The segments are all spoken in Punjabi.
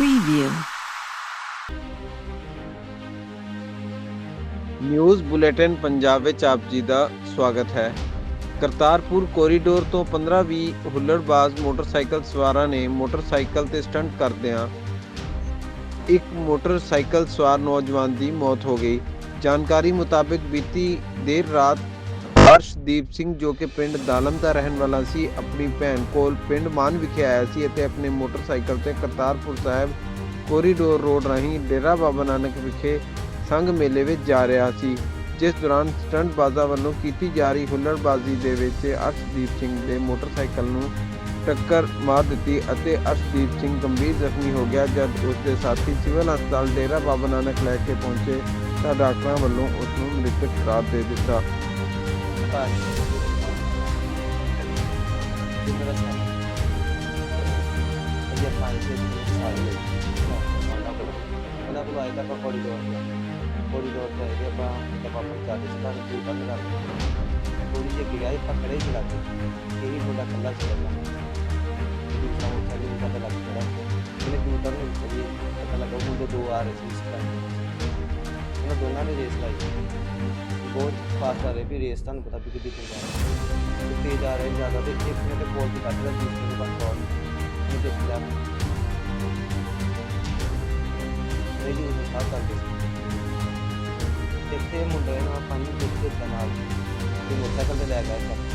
preview. ਨਿਊਜ਼ ਬੁਲੇਟਿਨ ਪੰਜਾਬ ਵਿੱਚ ਆਪ ਜੀ ਦਾ ਸਵਾਗਤ ਹੈ ਕਰਤਾਰਪੁਰ ਕੋਰੀਡੋਰ ਤੋਂ 15-20 ਹੁੱਲੜਬਾਜ਼ ਮੋਟਰਸਾਈਕਲ ਸਵਾਰਾਂ ਨੇ ਮੋਟਰਸਾਈਕਲ ਤੇ ਸਟੰਟ ਕਰਦਿਆਂ ਇੱਕ ਮੋਟਰਸਾਈਕਲ ਸਵਾਰ ਨੌਜਵਾਨ ਦੀ ਮੌਤ ਹੋ ਗਈ ਜਾਣਕਾਰੀ ਮੁਤਾਬਕ ਬੀਤੀ ਦੇਰ ਰਾਤ ਅਰਸ਼ਦੀਪ ਸਿੰਘ ਜੋ ਕਿ ਪਿੰਡ ਦਾਲਮ ਦਾ ਰਹਿਣ ਵਾਲਾ ਸੀ, ਆਪਣੀ ਭੈਣ ਕੋਲ ਪਿੰਡ ਮਾਨ ਵਿਖੇ ਆਇਆ ਸੀ ਅਤੇ ਆਪਣੇ ਮੋਟਰਸਾਈਕਲ ਤੇ ਕਰਤਾਰਪੁਰ ਸਾਹਿਬ ਕੋਰੀਡੋਰ ਰੋਡ ਰਾਹੀਂ ਡੇਰਾ ਬਾਬਾ ਨਾਨਕ ਵਿਖੇ ਸੰਘ ਮੇਲੇ ਵਿੱਚ ਜਾ ਰਿਹਾ ਸੀ, ਜਿਸ ਦੌਰਾਨ ਸਟੰਟ ਬਾਜ਼ਾਂ ਵੱਲੋਂ ਕੀਤੀ ਜਾ ਰਹੀ ਹੁੱਲੜਬਾਜ਼ੀ ਦੇ ਵਿੱਚ ਅਰਸ਼ਦੀਪ ਸਿੰਘ ਦੇ ਮੋਟਰਸਾਈਕਲ ਨੂੰ ਟੱਕਰ ਮਾਰ ਦਿੱਤੀ ਅਤੇ ਅਰਸ਼ਦੀਪ ਸਿੰਘ ਗੰਭੀਰ ਜ਼ਖਮੀ ਹੋ ਗਿਆ, ਜਦ ਉਸ ਦੇ ਸਾਥੀ ਸਿਵਲ ਹਸਪਤਾਲ ਡੇਰਾ ਬਾਬਾ ਨਾਨਕ ਲੈ ਕੇ ਪਹੁੰਚੇ, ਤਾਂ ਡਾਕਟਰਾਂ ਵੱਲੋਂ ਉਸ ਨੂੰ ਮ੍ਰਿਤਕ ਕਰਾਰ ਦੇ ਦਿੱਤਾ। ਉਹਨਾਂ ਕੋਲ ਆਏ ਤਾਂ ਕੋਰੀਡੋਰ ਕੋਰੀਡੋਰ ਤੇ ਆਏ ਤੇ ਆਪਾਂ ਆਪਾਂ ਪੰਚਾਇਤ ਸਭਾ ਨੂੰ ਪੂਰਾ ਕਰ ਥੋੜੀ ਜਿਹੀ ਗਿਆ ਆਪਾਂ ਖੜੇ ਹੀ ਲੱਗ ਗਏ ਇਹੀ ਮੁੰਡਾ ਕੱਲਾ ਚੱਲਦਾ ਦੂਸਰਾ ਮੁੰਡਾ ਵੀ ਪਤਾ ਲੱਗ ਗਿਆ ਇਹਨੇ ਦੂਰ ਨੂੰ ਕਦੀ ਪਤਾ ਲੱਗਾ ਉਹ ਮੁੰਡੇ ਦੋ ਆ ਰਹੇ ਸੀ ਇਸ ਤਰ੍ਹਾਂ ਉਹਨਾਂ ਦੋਨਾਂ ਨੇ ਰੇਸ ਲਾਈ ਬਹੁਤ ਫਾਸਟ ਆ ਰਹੇ ਵੀ ਰੇਸ ਤੁਹਾਨੂੰ ਪਤਾ ਵੀ ਕਿੱਦੀ ਤੇਜ਼ ਆ ਰਹੀ ਹੈ। ਤੇਜ਼ ਆ ਰਹੇ ਜ਼ਿਆਦਾ ਤੇ ਇੱਕ ਨੇ ਕੋਲ ਦੀ ਕੱਢ ਲਿਆ ਦੂਸਰੇ ਨੇ ਬਸ ਕੋਲ ਨਹੀਂ ਦੇਖ ਲਿਆ ਰੇਡੀ ਉਹ ਸਾਥ ਕਰਦੇ ਦੇਖਦੇ ਮੁੰਡੇ ਨੂੰ ਆਪਾਂ ਨੂੰ ਦੇਖਦੇ ਤਾਂ ਨਾਲ ਤੇ ਮੋਟਰਸਾਈਕਲ ਤੇ ਲੈ ਗਏ ਸਭ।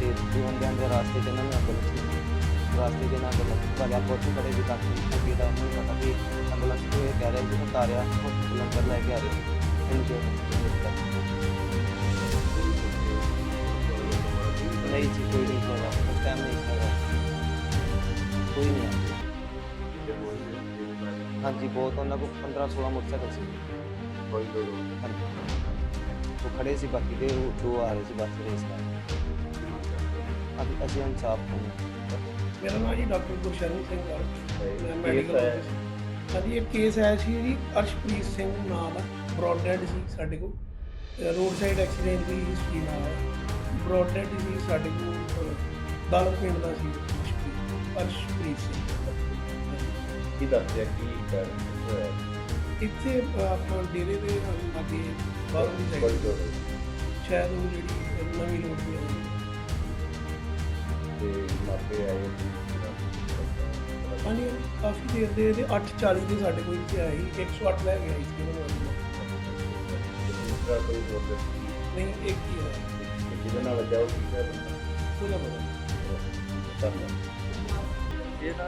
ਤੇ ਦੋਹਾਂ ਦੇ ਰਾਸਤੇ ਚ ਇਹਨਾਂ ਨੂੰ ਐਂਬੂਲੈਂਸ ਰਾਸਤੇ ਦੇ ਨਾਲ ਲੱਗ ਵਾਲਿਆ ਬਹੁਤ ਖੜੇ ਵੀ ਤੱਕ ਅੱਗੇ ਦਾ ਨਹੀਂ ਪਤਾ ਵੀ ਐਂਬੂਲੈਂਸ ਨੂੰ ਇਹ ਕਹਿ ਰਿਹਾ ਕਿ ਉਤਾਰਿਆ ਹਸਪੀਟਲ ਅੰਦਰ ਲੈ ਕੇ ਆ ਰਹੇ। ਇਹਨੂੰ ਕੋਈ ਨਹੀਂ ਹੈਗਾ ਉਸ ਟਾਈਮ ਨਹੀਂ ਹੈਗਾ ਕੋਈ ਨਹੀਂ ਹਾਂਜੀ ਬਹੁਤ ਉਹਨਾਂ ਕੋਲ 15 16 ਮੋਟਰਸਾਈਕਲ ਸੀ। ਹਾਂਜੀ। ਉਹ ਖੜੇ ਸੀ ਬਾਕੀ ਦੇ ਉਹ ਦੋ ਆ ਰਹੇ ਸੀ ਬਸ ਰੇਸ ਕਰ ਅਸੀਂ ਅਸੀਂ ਇਨਸਾਫ ਪਾਉਣਾ ਮੇਰਾ ਨਾਮ ਜੀ ਡਾਕਟਰ ਗੁਰਸ਼ਰਨ ਸਿੰਘ ਹੈ। ਮੈਂ ਮੈਡੀਕਲ ਹਾਂਜੀ ਇਹ ਕੇਸ ਆਇਆ ਸੀ ਜੀ ਅਰਸ਼ਪ੍ਰੀਤ ਸਿੰਘ ਨਾਮ ਦਾ ਬ੍ਰੌਡ ਡੈਡ ਸੀ ਸਾਡੇ ਕੋਲ। ਰੋਡ ਸਾਈਡ ਐਕਸੀਡੈਂਟ ਦੀ ਹਿਸਟਰੀ ਨਾਲ ਹੈ ਬ੍ਰੌਡ ਡੈਡ ਸੀ ਸਾਡੇ ਕੋਲ ਦਾਲਮ ਪਿੰਡ ਦਾ ਸੀ ਅਰਸ਼ਪ੍ਰੀਤ ਸਿੰਘ। ਕੀ ਦੱਸਿਆ ਕੀ ਕਰ ਹੋਇਆ? ਇੱਥੇ ਆਪਾਂ ਡੇਰੇ ਦੇ ਅੱਗੇ ਬਾਹਰੋਂ ਦੀ ਸਾਈਡ ਸ਼ਾਇਦ ਉਹ ਜਿਹੜੀ ਨਵੀਂ ਤੇ ਆਉਂਦੀ ਤੇ ਮਾਪੇ ਆਏ ਹਾਂਜੀ ਕਾਫੀ ਦੇਰ ਦੇ ਇਹਦੇ 8:40 ਦੇ ਸਾਡੇ ਕੋਲ ਇੱਥੇ ਸੀ 108 ਲੈ ਗਿਆ ਇਸ ਦੱਸੀ? ਨਹੀਂ ਇੱਕ ਹੀ ਹੈ ਜਿਹਦੇ ਨਾਲ ਵਜਾ ਉਹ ਕੀ ਹੈ ਪਤਾ ਧੰਨਵਾਦ ਇਹ ਨਾ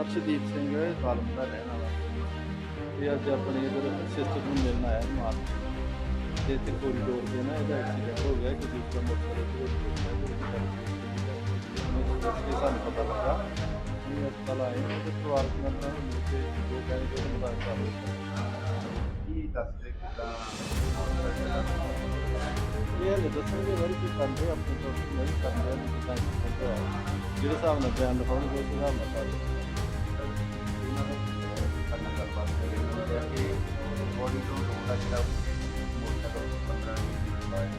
ਅਰਸ਼ਦੀਪ ਸਿੰਘ ਕਾਲਮ ਦਾ ਰਹਿਣ ਵਾਲਾ। ਇਹ ਅੱਜ ਆਪਣੇ ਇਧਰ ਸਿਸਟਰ ਨੂੰ ਮਿਲਣ ਆਇਆ ਮਾਰ ਤੇ ਇੱਥੇ ਕੋਰੀਡੋਰ ਦੇ ਨਾ ਇਹਦਾ ਐਕਸੀਡੈਂਟ ਹੋ ਗਿਆ ਕਿ ਦੂਸਰਾ ਮੋਟਰਸਾਈਕਲ ਦੇ ਕੇ ਸਾਨੂੰ ਪਤਾ ਲੱਗਾ। ਇਹ ਹਸਪਤਾਲ ਆਏ ਤੇ ਪਰਿਵਾਰਕ ਮੈਂਬਰਾਂ ਨੂੰ ਮਿਲ ਕੇ ਜੋ ਕਹਿੰਦੇ ਕਿ ਉਹਨੂੰ ਮੁਤਾਬਕ ਕਾਰਵਾਈ ਕਰਾਂਗੇ। ਕੀ ਦੱਸਦੇ ਕਿਦਾਂ? ਇਹ ਹਲੇ ਦੱਸਣਗੇ ਵਾਰੀ ਕੀ ਕਰਦੇ ਆਪਣੇ ਤੋਂ, ਨਹੀਂ ਕਰਦੇ ਨਹੀਂ ਤਾਂ ਕੀ ਹੋਇਆ ਜਿਹੜੇ ਹਿਸਾਬ ਨਾਲ ਬਿਆਨ ਲਿਖਾਉਣਗੇ, ਉਸ ਹਿਸਾਬ ਨਾਲ ਕਰਦੇ ਇਹਨਾਂ ਨੇ ਕਰਨਾ ਗੱਲਬਾਤ ਕਰੀ ਉਹਨਾਂ ਨੇ ਕਿਹਾ ਕਿ ਕੋਰੀਡੋਰ ਰੋਡ ਦਾ ਜਿਹੜਾ ਮੋਟਰਸਾਈਕਲ 15 ਮਿੰਟ ਬਾਅਦ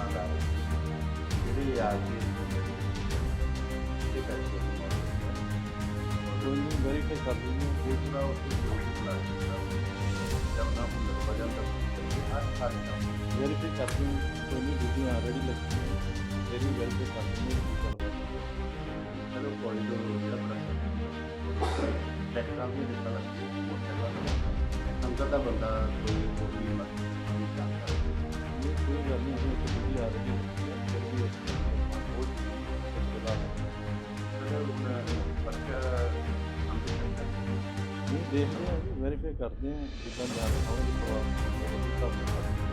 ਆਂਦਾ ਜਿਹੜੀ ਆ ਕੇ ਇਹ ਕਰਕੇ ਕੋਈ ਨਹੀਂ, ਵੈਰੀਫਾਈ ਕਰ ਲੈਂਦੇ ਹਾਂ। ਦੂਸਰਾ ਤੱਕ ਹਰ ਸਾਲ ਕੰਮ ਵੈਰੀਫਾਈ ਕਰਦੇ ਹਾਂ। ਕੋਈ ਨਹੀਂ ਡਿਊਟੀਆਂ ਆਲਰੇਡੀ ਲੱਗੀਆਂ ਫਿਰ ਵੀ ਵੈਰੀਫਾਈ ਕਰਦੇ ਹਾਂ ਕੀ ਚੱਲਦਾ ਚਲੋ ਕੋਰੀਡੋਰ ਹੋ। ਗਿਆ ਬੜਾ ਟੈਕਟਰਾਂ ਵੀ ਦਿੱਤਾ ਲੱਗਦਾ ਮੋਟਰਸਾਈਕਲ ਅੰਦਰ ਦਾ ਬੰਦਾ ਕੋਈ ਹੋਰ ਵੀ ਮਤ ਦੇਖਦੇ ਹਾਂ ਵੈਰੀਫਾਈ ਕਰਦੇ ਹਾਂ ਜਿੱਦਾਂ ਬਿਆਨ ਲਿਖਾਉਣਗੇ ਪਰਿਵਾਰ ਨੂੰ,